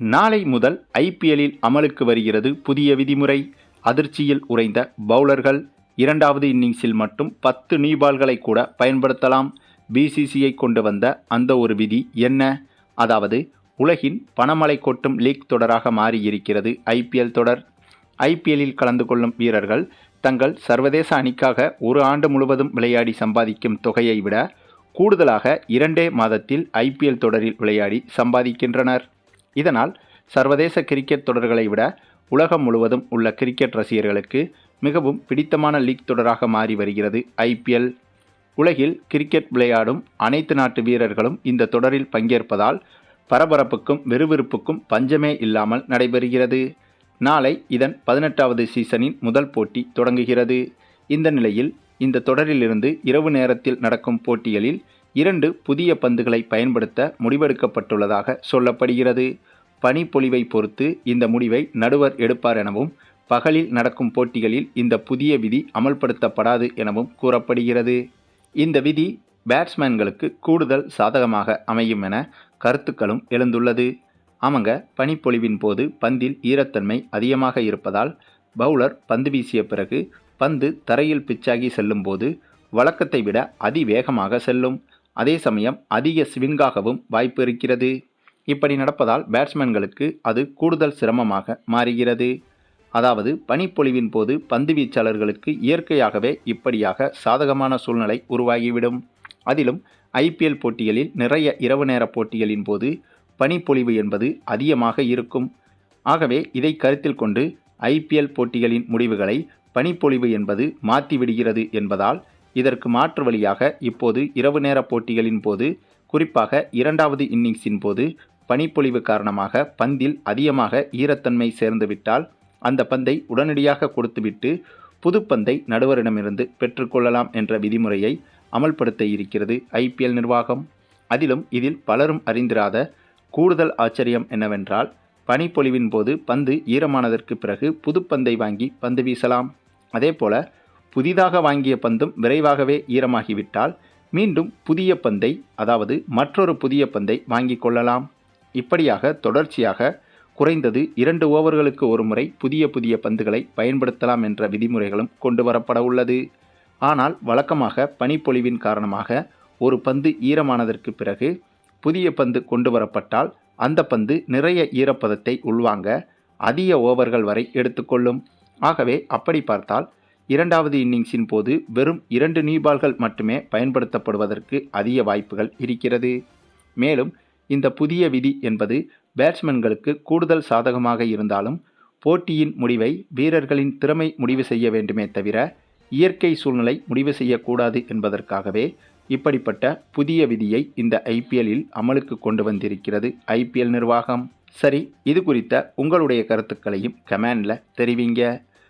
நாளை முதல் ஐபிஎல்லில் அமலுக்கு வருகிறது புதிய விதிமுறை. அதிர்ச்சியில் உறைந்த பவுலர்கள் இரண்டாவது இன்னிங்ஸில் மட்டும் பத்து நீபால்களை கூட பயன்படுத்தலாம். பிசிசிஐ கொண்டு வந்த அந்த ஒரு விதி என்ன? அதாவது உலகின் பணமலை கொட்டும் லீக் தொடராக மாறியிருக்கிறது ஐபிஎல் தொடர். ஐபிஎல்லில் கலந்து கொள்ளும் வீரர்கள் தங்கள் சர்வதேச அணிக்காக ஒரு ஆண்டு முழுவதும் விளையாடி சம்பாதிக்கும் தொகையை விட கூடுதலாக இரண்டே மாதத்தில் ஐபிஎல் தொடரில் விளையாடி சம்பாதிக்கின்றனர். இதனால் சர்வதேச கிரிக்கெட் தொடர்களை விட உலகம் முழுவதும் உள்ள கிரிக்கெட் ரசிகர்களுக்கு மிகவும் பிடித்தமான லீக் தொடராக மாறி வருகிறது ஐபிஎல் உலகில் கிரிக்கெட் விளையாடும் அனைத்து நாட்டு வீரர்களும் இந்த தொடரில் பங்கேற்பதால் பரபரப்புக்கும் விறுவிறுப்புக்கும் பஞ்சமே இல்லாமல் நடைபெறுகிறது. நாளை இதன் பதினெட்டாவது சீசனின் முதல் போட்டி தொடங்குகிறது. இந்த நிலையில் இந்த தொடரிலிருந்து இரவு நேரத்தில் நடக்கும் போட்டிகளில் இரண்டு புதிய பந்துகளை பயன்படுத்த முடிவெடுக்கப்பட்டுள்ளதாக சொல்லப்படுகிறது. பனிப்பொழிவை பொறுத்து இந்த முடிவை நடுவர் எடுப்பார் எனவும் பகலில் நடக்கும் போட்டிகளில் இந்த புதிய விதி அமல்படுத்தப்படாது எனவும் கூறப்படுகிறது. இந்த விதி பேட்ஸ்மேன்களுக்கு கூடுதல் சாதகமாக அமையும் என கருத்துக்களும் எழுந்துள்ளது. ஆமாங்க பனிப்பொழிவின் போது பந்தில் ஈரத்தன்மை அதிகமாக இருப்பதால் பவுலர் பந்து வீசிய பிறகு பந்து தரையில் பிச்சாகி செல்லும்போது வழக்கத்தை விட அதிவேகமாக செல்லும். அதே சமயம் அதிக ஸ்விங்காகவும் வாய்ப்பு இருக்கிறது. இப்படி நடப்பதால் பேட்ஸ்மேன்களுக்கு அது கூடுதல் சிரமமாக மாறுகிறது. அதாவது பனிப்பொழிவின் போது பந்து வீச்சாளர்களுக்கு இயற்கையாகவே இப்படியாக சாதகமான சூழ்நிலை உருவாகிவிடும். அதிலும் ஐபிஎல் போட்டிகளில் நிறைய இரவு நேர போட்டிகளின் போது பனிப்பொழிவு என்பது அதிகமாக இருக்கும். ஆகவே இதை கருத்தில் கொண்டு ஐபிஎல் போட்டிகளின் முடிவுகளை பனிப்பொழிவு என்பது மாற்றிவிடுகிறது என்பதால் இதற்கு மாற்று வழியாக இப்போது இரவு நேர போட்டிகளின் போது குறிப்பாக இரண்டாவது இன்னிங்ஸின் போது பனிப்பொழிவு காரணமாக பந்தில் அதிகமாக ஈரத்தன்மை சேர்ந்துவிட்டால் அந்த பந்தை உடனடியாக கொடுத்துவிட்டு புது பந்தை நடுவரிடமிருந்து பெற்றுக்கொள்ளலாம் என்ற விதிமுறையை அமல்படுத்த இருக்கிறது ஐபிஎல் நிர்வாகம். அதிலும் இதில் பலரும் அறிந்திராத கூடுதல் ஆச்சரியம் என்னவென்றால் பனிப்பொழிவின் போது பந்து ஈரமானதற்கு பிறகு புது பந்தை வாங்கி பந்து வீசலாம். அதேபோல புதிதாக வாங்கிய பந்தும் விரைவாகவே ஈரமாகிவிட்டால் மீண்டும் புதிய பந்தை அதாவது மற்றொரு புதிய பந்தை வாங்கி கொள்ளலாம். இப்படியாக தொடர்ச்சியாக குறைந்தது இரண்டு ஓவர்களுக்கு ஒரு முறை புதிய புதிய பந்துகளை பயன்படுத்தலாம் என்ற விதிமுறைகளும் கொண்டு வரப்பட உள்ளது. ஆனால் வழக்கமாக பனிப்பொழிவின் காரணமாக ஒரு பந்து ஈரமானதற்கு பிறகு புதிய பந்து கொண்டு வரப்பட்டால் அந்த பந்து நிறைய ஈரப்பதத்தை உள்வாங்க அதிக ஓவர்கள் வரை எடுத்துக்கொள்ளும் ஆகவே அப்படி பார்த்தால் இரண்டாவது இன்னிங்ஸின் போது வெறும் இரண்டு நீபால்கள் மட்டுமே பயன்படுத்தப்படுவதற்கு அதிக வாய்ப்புகள் இருக்கிறது. மேலும் இந்த புதிய விதி என்பது பேட்ஸ்மேன்களுக்கு கூடுதல் சாதகமாக இருந்தாலும் போட்டியின் முடிவை வீரர்களின் திறமை முடிவு செய்ய வேண்டுமே தவிர இயற்கை சூழ்நிலை முடிவு செய்யக்கூடாது என்பதற்காகவே இப்படிப்பட்ட புதிய விதியை இந்த ஐபிஎல்லில் அமலுக்கு கொண்டு வந்திருக்கிறது ஐபிஎல் நிர்வாகம். சரி இது குறித்த உங்களுடைய கருத்துக்களையும் கமெண்டில் தெரிவிங்க.